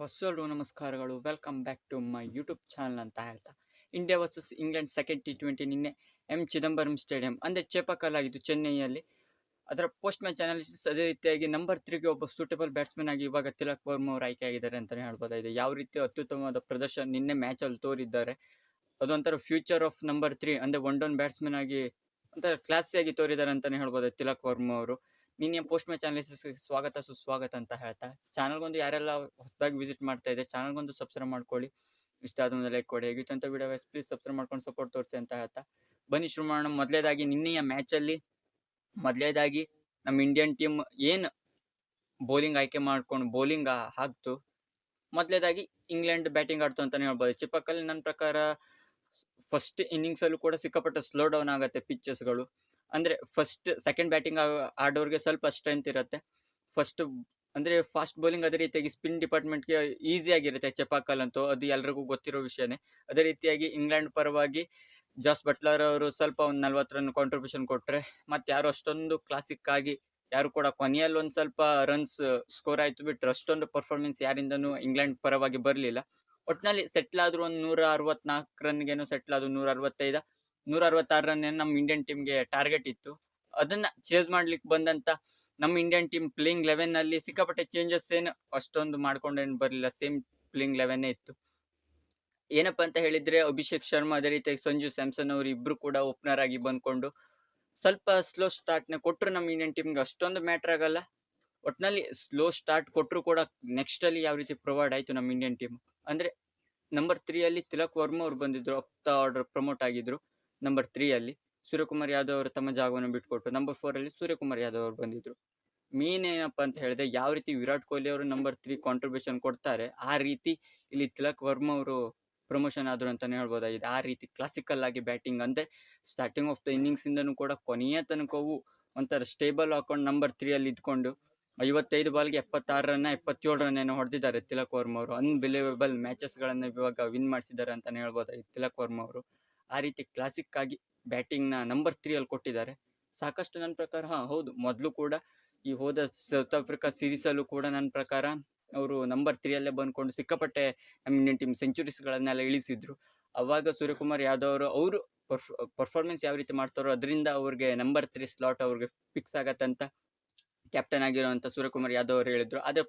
ಬಸ್ಸಲ್ರು ನಮಸ್ಕಾರಗಳು. Welcome back to my YouTube channel ಅಂತ ಹೇಳ್ತಾ. India versus England second T twenty ನಿನ್ನೆ ಎಂ ಚಿದಂಬರಂ ಸ್ಟೇಡಿಯಂ ಅಂದರೆ ಚೇಪಕಲ್ಲಾಗಿದ್ದು ಚೆನ್ನೈಯಲ್ಲಿ. ಅದರ ಪೋಸ್ಟ್ ಮ್ಯಾಚ್ ಅನಾಲಿಸಿಸ್ ಅದೇ ರೀತಿಯಾಗಿ ನಂಬರ್ ತ್ರೀಗೆ ಒಬ್ಬ ಸೂಟೇಬಲ್ ಬ್ಯಾಟ್ಸ್ಮನ್ ಆಗಿ ಇವಾಗ ತಿಲಕ್ ವರ್ಮ ಅವರು ಆಯ್ಕೆ ಆಗಿದ್ದಾರೆ ಅಂತಲೇ ಹೇಳ್ಬೋದಾಗಿದೆ ಯಾವ ರೀತಿ ಅತ್ಯುತ್ತಮವಾದ ಪ್ರದರ್ಶನ ನಿನ್ನೆ ಮ್ಯಾಚಲ್ಲಿ ತೋರಿದ್ದಾರೆ. ಅದೊಂಥರ ಫ್ಯೂಚರ್ ಆಫ್ ನಂಬರ್ ತ್ರೀ ಅಂದರೆ ಒನ್ ಡೌನ್ ಬ್ಯಾಟ್ಸ್ಮನ್ ಆಗಿ ಒಂಥರ ಕ್ಲಾಸಿಯಾಗಿ ತೋರಿದ್ದಾರೆ ಅಂತಲೇ ಹೇಳ್ಬೋದು ತಿಲಕ್ ವರ್ಮ ಅವರು? ನಿನ್ನೆ ಪೋಸ್ಟ್ ಮ್ಯಾಚ್ ಚಾನಲ್ ಸ್ವಾಗತ ಸುಸ್ವಾಗತ ಅಂತ ಹೇಳ್ತಾ. ಚಾನಲ್ಗೊಂದು ಯಾರೆಲ್ಲ ಹೊಸದಾಗಿ ವಿಸಿಟ್ ಮಾಡ್ತಾ ಇದೆ ಚಾನಲ್ಗೊಂದು ಸಬ್ಸ್ಕ್ರೈಬ್ ಮಾಡ್ಕೊಳ್ಳಿ. ಇಷ್ಟ ಆದ ಲೈಕ್ ಕೊಡಿ. ಹೇಗಿತ್ತು ಅಂತ ವಿಡಿಯೋ ಪ್ಲೀಸ್ ಸಬ್ಸ್ಕ್ರೈಬ್ ಮಾಡ್ಕೊಂಡು ಸಪೋರ್ಟ್ ತೋರಿಸಿ ಅಂತ ಹೇಳ್ತಾ. ಬನ್ನಿ ಶುರು ಮಾಡೋಣ ಮೊದಲೇದಾಗಿ ನಿನ್ನೆಯ ಮ್ಯಾಚಲ್ಲಿ ಮೊದಲೇದಾಗಿ ನಮ್ಮ ಇಂಡಿಯನ್ ಟೀಮ್ ಏನು ಬೌಲಿಂಗ್ ಆಯ್ಕೆ ಮಾಡ್ಕೊಂಡು ಬೌಲಿಂಗ್ ಹಾಕ್ತು. ಮೊದಲೇದಾಗಿ ಇಂಗ್ಲೆಂಡ್ ಬ್ಯಾಟಿಂಗ್ ಆಡ್ತು ಅಂತಾನೆ ಹೇಳ್ಬೋದು. ಚಿಪ್ಪಕ್ಕಲ್ಲಿ ನನ್ನ ಪ್ರಕಾರ ಫಸ್ಟ್ ಇನ್ನಿಂಗ್ಸಲ್ಲೂ ಕೂಡ ಸಿಕ್ಕಾಪಟ್ಟೆ ಸ್ಲೋ ಡೌನ್ ಆಗುತ್ತೆ ಪಿಚ್ಚಸ್ಗಳು ಅಂದರೆ ಫಸ್ಟ್ ಸೆಕೆಂಡ್ ಬ್ಯಾಟಿಂಗ್ ಆಡೋರಿಗೆ ಸ್ವಲ್ಪ ಸ್ಟ್ರೆಂತ್ ಇರುತ್ತೆ. ಫಸ್ಟ್ ಅಂದರೆ ಫಾಸ್ಟ್ ಬೌಲಿಂಗ್ ಅದೇ ರೀತಿಯಾಗಿ ಸ್ಪಿನ್ ಡಿಪಾರ್ಟ್ಮೆಂಟ್ಗೆ ಈಸಿ ಆಗಿರುತ್ತೆ ಚೆಪಾಕಲ್ ಅಂತೂ, ಅದು ಎಲ್ರಿಗೂ ಗೊತ್ತಿರೋ ವಿಷಯನೇ. ಅದೇ ರೀತಿಯಾಗಿ ಇಂಗ್ಲೆಂಡ್ ಪರವಾಗಿ ಜಾಸ್ ಬಟ್ಲರ್ ಅವರು ಸ್ವಲ್ಪ ಒಂದು ನಲ್ವತ್ತು ರನ್ ಕಾಂಟ್ರಿಬ್ಯೂಷನ್ ಕೊಟ್ಟರೆ ಮತ್ತು ಯಾರು ಅಷ್ಟೊಂದು ಕ್ಲಾಸಿಕ್ ಆಗಿ, ಯಾರು ಕೂಡ ಕೊನೆಯಲ್ಲಿ ಒಂದು ಸ್ವಲ್ಪ ರನ್ಸ್ ಸ್ಕೋರ್ ಆಯಿತು ಬಿಟ್ಟರೆ ಅಷ್ಟೊಂದು ಪರ್ಫಾರ್ಮೆನ್ಸ್ ಯಾರಿಂದನೂ ಇಂಗ್ಲೆಂಡ್ ಪರವಾಗಿ ಬರಲಿಲ್ಲ. ಒಟ್ಟಿನಲ್ಲಿ ಸೆಟ್ಲ್ ಆದರೂ ಒಂದು ನೂರ ಅರವತ್ನಾಲ್ಕು ರನ್ಗೇನು ಸೆಟ್ಲ್ ಆದ್ರು ನೂರ ಅರವತ್ತೈದು. ನೂರ ಅರವತ್ತಾರು ರನ್ ನಮ್ಮ ಇಂಡಿಯನ್ ಟೀಮ್ಗೆ ಟಾರ್ಗೆಟ್ ಇತ್ತು. ಅದನ್ನ ಚೇಸ್ ಮಾಡ್ಲಿಕ್ಕೆ ಬಂದಂತ ನಮ್ಮ ಇಂಡಿಯನ್ ಟೀಮ್ ಪ್ಲೇಯಿಂಗ್ ಲೆವೆನ್ ಅಲ್ಲಿ ಸಿಕ್ಕಾಪಟ್ಟೆ ಚೇಂಜಸ್ ಏನು ಅಷ್ಟೊಂದು ಮಾಡ್ಕೊಂಡೇನು ಬರಲಿಲ್ಲ. ಸೇಮ್ ಪ್ಲೇಯಿಂಗ್ ಲೆವೆನ್ನೇ ಇತ್ತು. ಏನಪ್ಪ ಅಂತ ಹೇಳಿದ್ರೆ ಅಭಿಷೇಕ್ ಶರ್ಮಾ, ಅದೇ ರೀತಿಯಾಗಿ ಸಂಜು ಸ್ಯಾಮ್ಸನ್ ಅವರು ಇಬ್ರು ಕೂಡ ಓಪನರ್ ಆಗಿ ಬಂದ್ಕೊಂಡು ಸ್ವಲ್ಪ ಸ್ಲೋ ಸ್ಟಾರ್ಟ್ನ ಕೊಟ್ಟರು ನಮ್ಮ ಇಂಡಿಯನ್ ಟೀಮ್ಗೆ ಅಷ್ಟೊಂದು ಮ್ಯಾಟ್ರ್ ಆಗಲ್ಲ. ಒಟ್ನಲ್ಲಿ ಸ್ಲೋ ಸ್ಟಾರ್ಟ್ ಕೊಟ್ಟರು ಕೂಡ ನೆಕ್ಸ್ಟ್ ಅಲ್ಲಿ ಯಾವ ರೀತಿ ಪ್ರೊವೈಡ್ ಆಯ್ತು ನಮ್ಮ ಇಂಡಿಯನ್ ಟೀಮ್ ಅಂದ್ರೆ ನಂಬರ್ ತ್ರೀ ಅಲ್ಲಿ ತಿಲಕ್ ವರ್ಮಾ ಅವ್ರು ಬಂದಿದ್ರು, ಅಪ್ತ ಆರ್ಡರ್ ಪ್ರಮೋಟ್ ಆಗಿದ್ರು. ನಂಬರ್ ತ್ರೀ ಅಲ್ಲಿ ಸೂರ್ಯಕುಮಾರ್ ಯಾದವ್ ಅವರು ತಮ್ಮ ಜಾಗವನ್ನು ಬಿಟ್ಕೊಟ್ಟು ನಂಬರ್ ಫೋರಲ್ಲಿ ಸೂರ್ಯಕುಮಾರ್ ಯಾದವ್ ಅವರು ಬಂದಿದ್ರು. ಮೇನ್ ಏನಪ್ಪ ಅಂತ ಹೇಳಿದ್ರೆ ಯಾವ ರೀತಿ ವಿರಾಟ್ ಕೊಹ್ಲಿ ಅವರು ನಂಬರ್ ತ್ರೀ ಕಾಂಟ್ರಿಬ್ಯೂಷನ್ ಕೊಡ್ತಾರೆ, ಆ ರೀತಿ ಇಲ್ಲಿ ತಿಲಕ್ ವರ್ಮಾ ಅವರು ಪ್ರಮೋಷನ್ ಆದ್ರು ಅಂತಾನೆ ಹೇಳ್ಬೋದಾಗಿದೆ. ಆ ರೀತಿ ಕ್ಲಾಸಿಕಲ್ ಆಗಿ ಬ್ಯಾಟಿಂಗ್ ಅಂದ್ರೆ ಸ್ಟಾರ್ಟಿಂಗ್ ಆಫ್ ದ ಇನ್ನಿಂಗ್ಸ್ ಇಂದನೂ ಕೂಡ ಕೊನೆಯ ತನಕವೂ ಒಂಥರ ಸ್ಟೇಬಲ್ ಹಾಕೊಂಡು ನಂಬರ್ ತ್ರೀ ಅಲ್ಲಿ ಇದ್ಕೊಂಡು ಐವತ್ತೈದು ಬಾಲ್ಗೆ ಎಪ್ಪತ್ತಾರು ರನ್ನ ಎಪ್ಪತ್ತೇಳು ರನ್ ಏನೋ ಹೊಡೆದಿದ್ದಾರೆ ತಿಲಕ್ ವರ್ಮಾ ಅವರು. ಅನ್ಬಿಲೀವೇಬಲ್ ಮ್ಯಾಚಸ್ ಗಳನ್ನ ಇವಾಗ ವಿನ್ ಮಾಡಿಸಿದ್ದಾರೆ ಅಂತಾನೆ ಹೇಳ್ಬೋದಾಗಿದೆ ತಿಲಕ್ ವರ್ಮಾ ಅವರು. ಆ ರೀತಿ ಕ್ಲಾಸಿಕ್ ಆಗಿ ಬ್ಯಾಟಿಂಗ್ನ ನಂಬರ್ ತ್ರೀ ಅಲ್ಲಿ ಕೊಟ್ಟಿದ್ದಾರೆ. ಸಾಕಷ್ಟು ನನ್ನ ಪ್ರಕಾರ, ಹಾಂ, ಹೌದು. ಮೊದಲು ಕೂಡ ಈ ಹೋದ ಸೌತ್ ಆಫ್ರಿಕಾ ಸೀರೀಸ್ ಅಲ್ಲೂ ಕೂಡ ನನ್ನ ಪ್ರಕಾರ ಅವರು ನಂಬರ್ ತ್ರೀ ಅಲ್ಲೇ ಬಂದ್ಕೊಂಡು ಸಿಕ್ಕಾಪಟ್ಟೆ ನಮ್ಮ ಇಂಡಿಯನ್ ಟೀಮ್ ಸೆಂಚುರೀಸ್ಗಳನ್ನೆಲ್ಲ ಇಳಿಸಿದ್ರು. ಅವಾಗ ಸೂರ್ಯಕುಮಾರ್ ಯಾದವ್ ಅವರು ಅವರು ಪರ್ಫಾರ್ಮೆನ್ಸ್ ಯಾವ ರೀತಿ ಮಾಡ್ತಾರೋ ಅದರಿಂದ ಅವ್ರಿಗೆ ನಂಬರ್ ತ್ರೀ ಸ್ಲಾಟ್ ಅವ್ರಿಗೆ ಫಿಕ್ಸ್ ಆಗತ್ತಂತ ಕ್ಯಾಪ್ಟನ್ ಆಗಿರುವಂತ ಸೂರ್ಯಕುಮಾರ್ ಯಾದವ್ ಅವರು ಹೇಳಿದ್ರು. ಅದೇ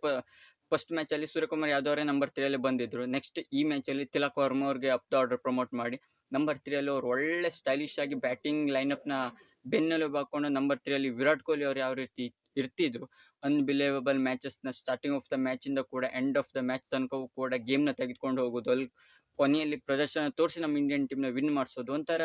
ಫಸ್ಟ್ ಮ್ಯಾಚ್ ಅಲ್ಲಿ ಸೂರ್ಯಕುಮಾರ್ ಯಾದವ್ ಅವರೇ ನಂಬರ್ ತ್ರೀ ಅಲ್ಲಿ ಬಂದಿದ್ರು. ನೆಕ್ಸ್ಟ್ ಈ ಮ್ಯಾಚ್ ಅಲ್ಲಿ ತಿಲಕ್ ವರ್ಮ ಅವ್ರಿಗೆ ಅಪ್ ದ ಆರ್ಡರ್ ಪ್ರಮೋಟ್ ಮಾಡಿ. ನಂಬರ್ ತ್ರೀಯಲ್ಲಿ ಅವ್ರು ಒಳ್ಳೆ ಸ್ಟೈಲಿಶ್ ಆಗಿ ಬ್ಯಾಟಿಂಗ್ ಲೈನಪ್ನ ನ ಬೆನ್ನೆಲುಬು ಹಾಕೊಂಡು ನಂಬರ್ ತ್ರೀಯಲ್ಲಿ ವಿರಾಟ್ ಕೊಹ್ಲಿ ಅವ್ರು ಯಾವ ರೀತಿ ಇರ್ತಿದ್ರು ಅನ್ಬಿಲೇವಬಲ್ ಮ್ಯಾಚಸ್ನ ಸ್ಟಾರ್ಟಿಂಗ್ ಆಫ್ ದ ಮ್ಯಾಚ್ ಇಂದ ಕೂಡ ಎಂಡ್ ಆಫ್ ದ ಮ್ಯಾಚ್ ತನಕವೂ ಕೂಡ ಗೇಮ್ನ ತೆಗೆದುಕೊಂಡು ಹೋಗೋದು, ಅಲ್ಲಿ ಕೊನೆಯಲ್ಲಿ ಪ್ರದರ್ಶನ ತೋರಿಸಿ ನಮ್ಮ ಇಂಡಿಯನ್ ಟೀಮ್ನ ವಿನ್ ಮಾಡಿಸೋದು ಒಂಥರ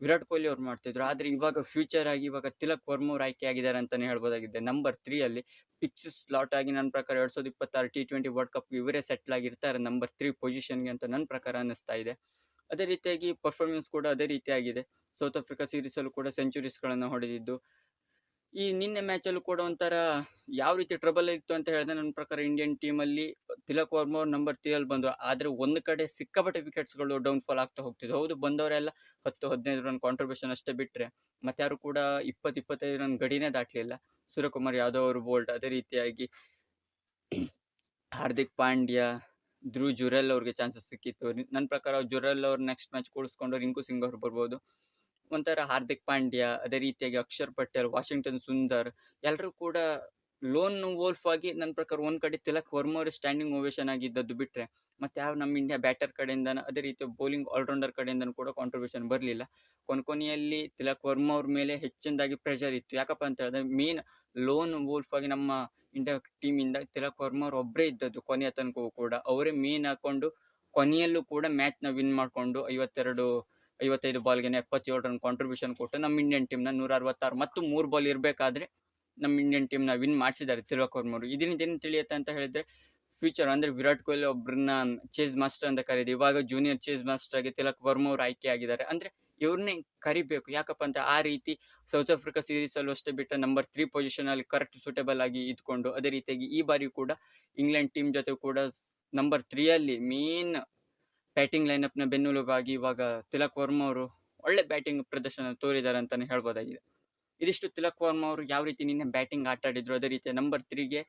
ವಿರಾಟ್ ಕೊಹ್ಲಿ ಅವ್ರು ಮಾಡ್ತಿದ್ರು. ಆದ್ರೆ ಇವಾಗ ಫ್ಯೂಚರ್ ಆಗಿ ಇವಾಗ ತಿಲಕ್ ವರ್ಮಾ ಆಯ್ಕೆ ಆಗಿದ್ದಾರೆ ಅಂತಲೇ ಹೇಳ್ಬೋದಾಗಿದೆ. ನಂಬರ್ ತ್ರೀ ಅಲ್ಲಿ ಪಿಚ್ ಸ್ಲಾಟ್ ಆಗಿ ನನ್ನ ಪ್ರಕಾರ ಎರಡು ಸಾವಿರದ ಇಪ್ಪತ್ತಾರು ಟಿ ಟ್ವೆಂಟಿ ವರ್ಲ್ಡ್ ಕಪ್ ಇವರೇ ಸೆಟ್ಲ್ ಆಗಿರ್ತಾರೆ ನಂಬರ್ ತ್ರೀ ಪೊಸಿಷನ್ಗೆ ಅಂತ ನನ್ನ ಪ್ರಕಾರ ಅನ್ನಿಸ್ತಾ ಇದೆ. ಅದೇ ರೀತಿಯಾಗಿ ಪರ್ಫಾರ್ಮೆನ್ಸ್ ಕೂಡ ಅದೇ ರೀತಿಯಾಗಿದೆ. ಸೌತ್ ಆಫ್ರಿಕಾ ಸೀರೀಸ್ ಅಲ್ಲೂ ಕೂಡ ಸೆಂಚುರೀಸ್ಗಳನ್ನು ಹೊಡೆದಿದ್ದು. ಈ ನಿನ್ನೆ ಮ್ಯಾಚಲ್ಲೂ ಕೂಡ ಒಂಥರ ಯಾವ ರೀತಿ ಟ್ರಬಲ್ ಇತ್ತು ಅಂತ ಹೇಳಿದ್ರೆ ನನ್ನ ಪ್ರಕಾರ ಇಂಡಿಯನ್ ಟೀಮ್ ಅಲ್ಲಿ ತಿಲಕ್ ವರ್ಮಾ ಅವ್ರು ನಂಬರ್ ತ್ರೀ ಅಲ್ಲಿ ಆದರೆ ಒಂದು ಕಡೆ ಸಿಕ್ಕಾಪಟ್ಟೆ ಡೌನ್ ಫಾಲ್ ಆಗ್ತಾ ಹೋಗ್ತಿದ್ವು. ಹೌದು, ಬಂದವರೆಲ್ಲ ಹತ್ತು, ಹದಿನೈದು ರನ್ ಕಾಂಟ್ರಿಬ್ಯೂಷನ್ ಅಷ್ಟೇ ಬಿಟ್ಟರೆ ಮತ್ತೆ ಯಾರು ಕೂಡ ಇಪ್ಪತ್ತು, ಇಪ್ಪತ್ತೈದು ರನ್ ಗಡಿನೇ ದಾಟಲಿಲ್ಲ. ಸೂರ್ಯಕುಮಾರ್ ಯಾದವ್ ಅವರು ಬೋಲ್ಡ್ ಅದೇ ರೀತಿಯಾಗಿ ಹಾರ್ದಿಕ್ ಪಾಂಡ್ಯ ಧ್ರುವ್ ಜುರೆಲ್ ಅವ್ರಿಗೆ ಚಾನ್ಸಸ್ ಸಿಕ್ಕಿತ್ತು. ನನ್ನ ಪ್ರಕಾರ ಜುರೆಲ್ ಅವ್ರು ನೆಕ್ಸ್ಟ್ ಮ್ಯಾಚ್ ಕೂಡಿಸ್ಕೊಂಡು ರಿಂಕು ಸಿಂಗ್ ಅವ್ರು ಬರ್ಬೋದು. ಒಂಥರ ಹಾರ್ದಿಕ್ ಪಾಂಡ್ಯ, ಅದೇ ರೀತಿಯಾಗಿ ಅಕ್ಷರ್ ಪಟೇಲ್, ವಾಷಿಂಗ್ಟನ್ ಸುಂದರ್ ಎಲ್ಲರೂ ಕೂಡ ಲೋನ್ ವೋಲ್ಫ್ ಆಗಿ ನನ್ನ ಪ್ರಕಾರ ಒಂದು ಕಡೆ ತಿಲಕ್ ವರ್ಮೋರ್ ಅವರು ಸ್ಟ್ಯಾಂಡಿಂಗ್ ಓವೇಷನ್ ಆಗಿದ್ದದ್ದು ಬಿಟ್ರೆ ಮತ್ತೆ ಯಾವ ನಮ್ಮ ಇಂಡಿಯಾ ಬ್ಯಾಟರ್ ಕಡೆಯಿಂದ ಅದೇ ರೀತಿ ಬೌಲಿಂಗ್ ಆಲ್ರೌಂಡರ್ ಕಡೆಯಿಂದ ಕೂಡ ಕಾಂಟ್ರಿಬ್ಯೂಷನ್ ಬರಲಿಲ್ಲ. ಕೊನೆಯಲ್ಲಿ ತಿಲಕ್ ವರ್ಮ ಅವ್ರ ಮೇಲೆ ಹೆಚ್ಚಿನದಾಗಿ ಪ್ರೆಷರ್ ಇತ್ತು. ಯಾಕಪ್ಪ ಅಂತ ಹೇಳಿದ್ರೆ ಮೇನ್ ಲೋನ್ ವೋಲ್ಫ್ ಆಗಿ ನಮ್ಮ ಇಂಡಿಯಾ ಟೀಮ್ ಇಂದ ತಿಲಕ್ ವರ್ಮ ಅವ್ರು ಒಬ್ಬರೇ ಇದ್ದದ್ದು ಕೊನೆಯ ತನಕವೂ ಕೂಡ. ಅವರೇ ಮೇನ್ ಹಾಕೊಂಡು ಕೊನೆಯಲ್ಲೂ ಕೂಡ ಮ್ಯಾಚ್ನ ವಿನ್ ಮಾಡ್ಕೊಂಡು ಐವತ್ತೆರಡು, ಐವತ್ತೈದು ಬಾಲ್ಗೆ ಎಪ್ಪತ್ತೇಳು ರನ್ ಕಾಂಟ್ರಿಬ್ಯೂಷನ್ ಕೊಟ್ಟು ನಮ್ಮ ಇಂಡಿಯನ್ ಟೀಮ್ನ ನೂರ ಅರವತ್ತಾರು ಮತ್ತು ಮೂರು ಬಾಲ್ ಇರಬೇಕಾದ್ರೆ ನಮ್ಮ ಇಂಡಿಯನ್ ಟೀಮ್ನ ವಿನ್ ಮಾಡಿಸಿದ್ದಾರೆ ತಿಲಕ್ ವರ್ಮರು ಇದರಿಂದ ಏನು ತಿಳಿಯುತ್ತೆ ಅಂತ ಹೇಳಿದ್ರೆ ಫ್ಯೂಚರ್ ಅಂದ್ರೆ ವಿರಾಟ್ ಕೊಹ್ಲಿ ಒಬ್ಬರನ್ನ ಚೇಸ್ ಮಾಸ್ಟರ್ ಅಂತ ಕರೀದು ಇವಾಗ ಜೂನಿಯರ್ ಚೇಸ್ ಮಾಸ್ಟರ್ ಆಗಿ ತಿಲಕ್ ವರ್ಮ ಅವರು ಆಯ್ಕೆ ಆಗಿದ್ದಾರೆ. ಅಂದ್ರೆ ಇವ್ರನ್ನೇ ಕರಿಬೇಕು. ಯಾಕಪ್ಪ ಅಂತ ಆ ರೀತಿ ಸೌತ್ ಆಫ್ರಿಕಾ ಸೀರೀಸ್ ಅಲ್ಲೂ ಅಷ್ಟೇ ಬಿಟ್ಟ ನಂಬರ್ ತ್ರೀ ಪೊಸಿಷನ್ ಅಲ್ಲಿ ಕರೆಕ್ಟ್ ಸೂಟೇಬಲ್ ಆಗಿ ಇದ್ಕೊಂಡು ಅದೇ ರೀತಿಯಾಗಿ ಈ ಬಾರಿ ಕೂಡ ಇಂಗ್ಲೆಂಡ್ ಟೀಮ್ ಜೊತೆ ಕೂಡ ನಂಬರ್ ತ್ರೀ ಅಲ್ಲಿ ಮೇನ್ ಬ್ಯಾಟಿಂಗ್ ಲೈನಪ್ನ ಬೆನ್ನುಲುಬಾಗಿ ಇವಾಗ ತಿಲಕ್ ವರ್ಮಾ ಅವರು ಒಳ್ಳೆ ಬ್ಯಾಟಿಂಗ್ ಪ್ರದರ್ಶನ ತೋರಿದ್ದಾರೆ ಅಂತಾನೆ ಹೇಳ್ಬೋದಾಗಿದೆ. ಇದಿಷ್ಟು ತಿಲಕ್ ವರ್ಮಾ ಅವರು ಯಾವ ರೀತಿ ನಿನ್ನೆ ಬ್ಯಾಟಿಂಗ್ ಆಟ ಆಡಿದ್ರು ಅದೇ ರೀತಿ ನಂಬರ್ ತ್ರೀಗೆ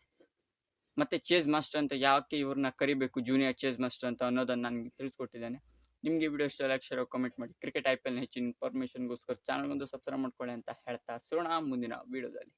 ಮತ್ತೆ ಚೇಸ್ ಮಾಸ್ಟರ್ ಅಂತ ಯಾಕೆ ಇವ್ರನ್ನ ಕರಿಬೇಕು ಜೂನಿಯರ್ ಚೇಸ್ ಮಾಸ್ಟರ್ ಅಂತ ಅನ್ನೋದನ್ನ ನನಗೆ ತಿಳಿಸ್ಕೊಟ್ಟಿದ್ದಾನೆ. ನಿಮಗೆ ವಿಡಿಯೋ ಇಷ್ಟ ಲೈಕ್ ಶೇರ್ ಕಮೆಂಟ್ ಮಾಡಿ. ಕ್ರಿಕೆಟ್ ಐ ಪಿ ಎಲ್ನ ಹೆಚ್ಚಿನ ಇನ್ಫಾರ್ಮೇಷನ್ಗೋಸ್ಕರ ಚಾನಲ್ಗೊಂದು ಸಬ್ಸ್ಕ್ರೈಬ್ ಮಾಡ್ಕೊಳ್ಳಿ ಅಂತ ಹೇಳ್ತಾ ಸೋಣ ಮುಂದಿನ ವಿಡಿಯೋದಲ್ಲಿ.